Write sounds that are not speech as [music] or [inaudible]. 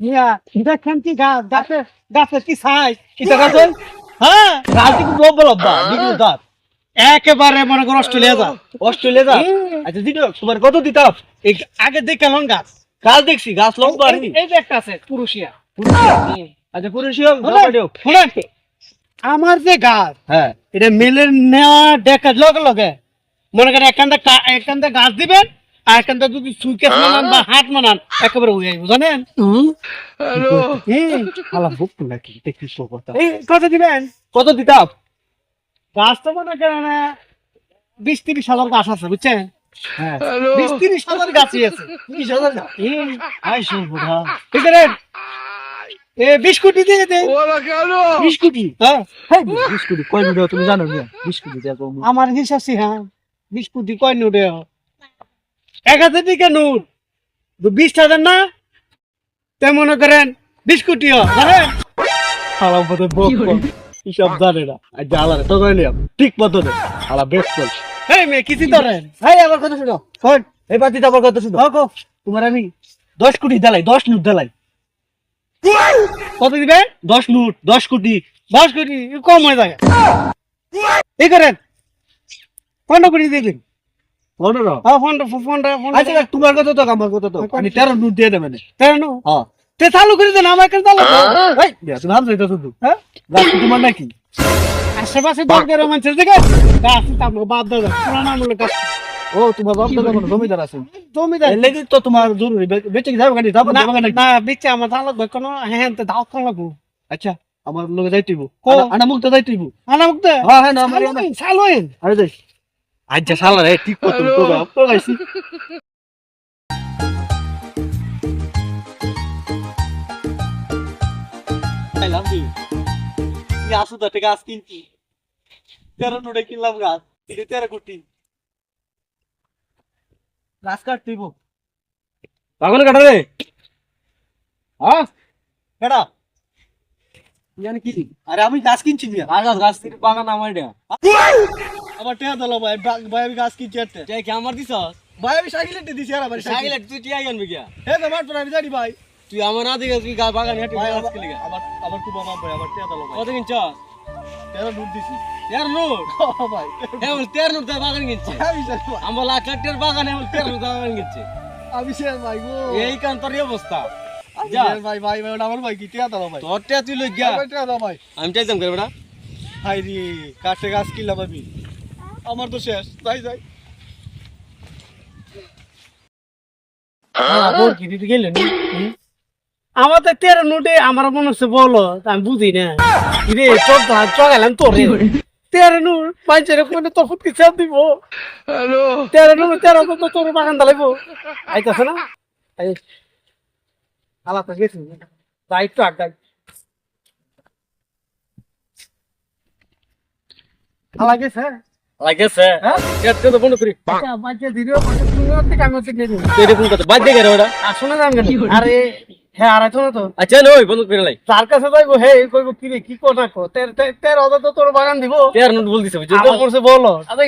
দেখেন কি গাছ কি সাইজ হ্যাঁ? রাজনীতি খুব লম্বা লম্বা দিদি দাঁত একেবারে মনে করো অস্ট্রেলিয়া যা অস্ট্রেলিয়া দাঁত আচ্ছা দিদি তোমার কত দিতাম এই আগে দেখে লং গাছ। গাছ দেখছি গাছ লম্বা এই- যে একটা আছে পুরুষিয়া। আচ্ছা পুরুষিও শুনেন, শুনেন। আমার যে গাছ হ্যাঁ। এটা মেলের নেওয়া দেখার লগে লগে। মনে করেন এখানটা এখানটা গাছ দিবেন আর এখানটা যদি সুইকেস মানান বা হাত মানান একেবারে উড়ে যাইব জানেন? হুম, আলা বুক নাকি দেখি কথা এই কত দিবেন? কত দিতাম গাছ তো মনে করেন বিশ তিরিশ হাজার গাছ আছে বুঝছেন? হ্যাঁ। বিশ তিরিশ হাজার গাছই আছে বিশ হাজার। হুম, আই সর্বনা ঠিক আছে এ বিশ দিয়ে দে। হ্যাঁ। হ্যাঁ কয় তুমি জানো দেখো আমার হিসাব হ্যাঁ বিশ কয় নোটে এক হাজার টিকা নোট তো বিশ হাজার না? তে মনে করেন বিশ কোটি জানেন হালা পথে বক হিসাব জানে না। আর জ্বালারে তো করে নিলাম। ঠিক মতো নেই হালা বেশ করছে এই মেয়ে কিছু ধরেন এই আমার কথা শুনো। শোন। এই বাদ দিতে আমার কথা শুনো। হকো তোমার আমি দশ কোটি দিলাই দশ লুট দিলাই কত দিবেন দশ লুট দশ কোটি দশ কোটি কম হয়ে যায় এই করেন। পনেরো কোটি দিয়ে দিন। পনেরো হ্যাঁ পনেরো পনেরো আচ্ছা তোমার তো আমার কথা তো। আমি তেরো লুট দিয়ে দেবেন তেরো হ্যাঁ। তে চালু করে দেন আমার কাছে চালু করো। এই তুমি হাম যাইতো শুধু হ্যাঁ? গাছ কি তোমার নাকি? আশেপাশে দরকার মানুষের দিকে গাছ তারপর বাদ দেবে পুরানো আমলের গাছ ও তোমার বাপ দাদা কোনো জমিদার আছে? জমিদার। এর লেগে তো তোমার জরুরি। বেঁচে কি যাবে গাড়ি যাব না না বিচ্ছে আমার ধান লাগবে কোনো হ্যাঁ হ্যাঁ কোন লাগবো। আচ্ছা আমার লোকে যাইতেইব। আনা মুক্ত যাইতেইব। আনা মুক্তে হ্যাঁ হ্যাঁ না আমার সালোয়েন সালোয়েন আরে যাই আচ্ছা শালা রে ঠিক কত তো তো গাইছি লাভ দি কি আসু তো গাছ কিনছি। তেরো নোটে কিনলাম গাছ এটা তেরো কোটি। গাছ কাটতেইব বাগানে কাটা রে। হ্যাঁ কেডা? জানি কি? আরে আমি গাছ কিনছি মিয়া গাছ গাছ। থেকে বাগান আমার এটা। আমার টেয়া দিল ভাই ভাই আমি গাছ কিনছি একটা। তে কি আমার দিছ ভাই আমি সাইকেল দিছি আর আমার সাইকেল। তুই টিয়া আনবি কি হে তো আমি জানি ভাই। তুই আমার না দিকে তুই গা বাগান হেঁটে ভাই গাছ আমার কিনলি গা। আমার আমার খুব অভাব ভাই আমার টেয়া দিল ভাই। কত কিনছ? তেরো দুধ দিছি। তের নোট? ও [laughs] ভাই। হ্যাঁ বল তের নোট বাগান কিনছে। ভাই। আমার লাখ লাখ টাকার বাগান এখন তের নোট বাগান কিনছে। আমি শেয়ার ভাই গো। এই কান তোর অবস্থা। আমি যা। ভাই ভাই ভাই আমার ভাই কি টেয়া দিল ভাই? তোর টিয়া তুই লই গিয়া। আমার টেয়া ভাই। আমি চাইতাম করে বেটা? হাই রে কাঠে গাছ কিনলাম আমি। আমার তো শেষ। যাই যাই। হুম? আমার তো তেরো নোটে আমার মনে হচ্ছে বলো আমি বুঝি না। রে তোর তো হাত চগালাম তোর। তেরো নোট পাঁচের কোনে তো ফুটকি চাপ দিব? তেরো নোট তেরো তো তোর বাগান দালাইব আইতাছে না? আই আলাদা গেছি। দায়িত্ব আগ আলা গেছে লাগেছে হ্যাঁ? কেটে তো বন্ধ করি? আচ্ছা, বাচ্চা দিদিও তুমি হচ্ছে কাম হচ্ছে কে দিন তুই এরকম কথা বাদ দে গেরে আর শোনা যান কেন? আরে হ্যাঁ আর না তো? আচ্ছা নই বন্ধ করে লাই। তার কাছে যাইবো হে কইবো কি রে কি কো না কো তের তের তের অদা তো তোর বাগান দিব। তের নোট বল দিছে বুঝছ? আমার বলো। আচ্ছা